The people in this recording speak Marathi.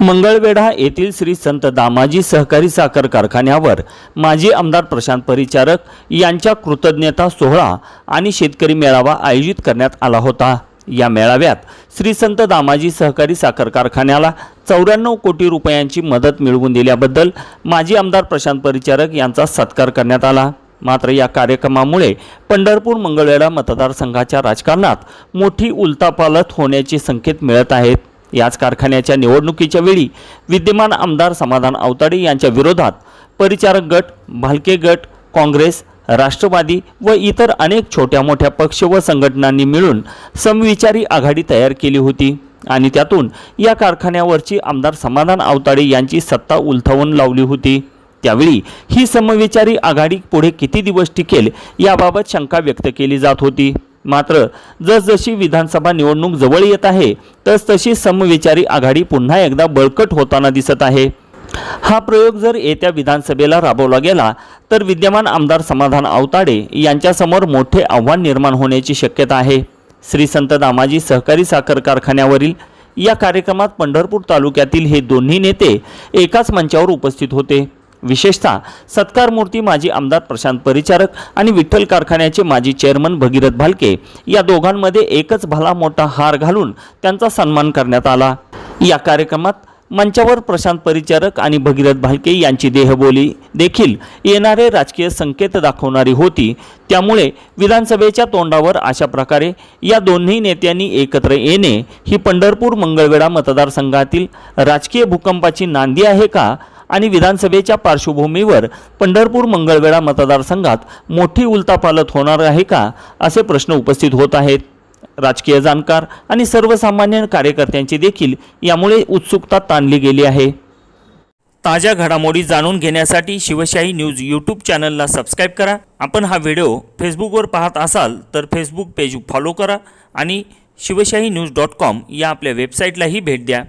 मंगळवेढा येथील श्री संत दामाजी सहकारी साखर कारखान्यावर माजी आमदार प्रशांत परिचारक यांच्या कृतज्ञता सोहळा आणि शेतकरी मेळावा आयोजित करण्यात आला होता. या मेळाव्यात श्री संत दामाजी सहकारी साखर कारखान्याला चौऱ्याण्णव कोटी रुपयांची मदत मिळवून दिल्याबद्दल माजी आमदार प्रशांत परिचारक यांचा सत्कार करण्यात आला. मात्र या कार्यक्रमामुळे पंढरपूर मंगळवेढा मतदारसंघाच्या राजकारणात मोठी उलतापालत होण्याचे संकेत मिळत आहेत. याच कारखान्याच्या निवडणुकीच्या वेळी विद्यमान आमदार समाधान अवताडे यांच्या विरोधात परिचारक गट भालके गट काँग्रेस राष्ट्रवादी व इतर अनेक छोट्या मोठ्या पक्ष व संघटनांनी मिळून समविचारी आघाडी तयार केली होती. आणि त्यातून या कारखान्यावरची आमदार समाधान अवताडे यांची सत्ता उलथवून लावली होती. त्यावेळी ही समविचारी आघाडी पुढे किती दिवस टिकेल याबाबत शंका व्यक्त केली जात होती. मात्र जसजशी विधानसभा निवडणूक जवळ येत आहे तसतशी समविचारी आघाडी पुन्हा एकदा बळकट होताना दिसत आहे. हा प्रयोग जर येत्या विधानसभेला राबवला गेला तर विद्यमान आमदार समाधान आवताडे यांच्यासमोर मोठे आव्हान निर्माण होण्याची शक्यता आहे. श्री संत दामाजी सहकारी साखर कारखान्यावरील या कार्यक्रमात पंढरपूर तालुक्यातील हे दोन्ही नेते एकाच मंचावर उपस्थित होते. विशेषतः सत्कार मूर्ती माजी आमदार प्रशांत परिचारक आणि विठ्ठल कारखान्याचे माजी चेअरमन भगीरथ भालके या दोघांमध्ये एकच भला मोठा हार घालून त्यांचा सन्मान करण्यात आला. या कार्यक्रमात मंचावर प्रशांत परिचारक आणि भगीरथ भालके यांची देहबोली देखील येणारे राजकीय संकेत दाखवणारी होती. त्यामुळे विधानसभेच्या तोंडावर अशा प्रकारे या दोन्ही नेत्यांनी एकत्र येणे ही पंढरपूर मंगळवेढा मतदारसंघातील राजकीय भूकंपाची नांदी आहे का? आणि विधानसभेच्या पार्श्वभूमीवर पंढरपूर मंगळवेढा मतदारसंघात मोठी उलतापालत होणार आहे का असे प्रश्न उपस्थित होत आहेत. राजकीय जाणकार आणि सर्वसामान्य कार्यकर्त्यांची देखील यामुळे उत्सुकता ताणली गेली आहे. ताज्या घडामोडी जाणून घेण्यासाठी शिवशाही न्यूज यूट्यूब चॅनलला सबस्क्राईब करा. आपण हा व्हिडिओ फेसबुकवर पाहत असाल तर फेसबुक पेज फॉलो करा आणि शिवशाही न्यूज डॉट कॉम या आपल्या वेबसाईटलाही भेट द्या.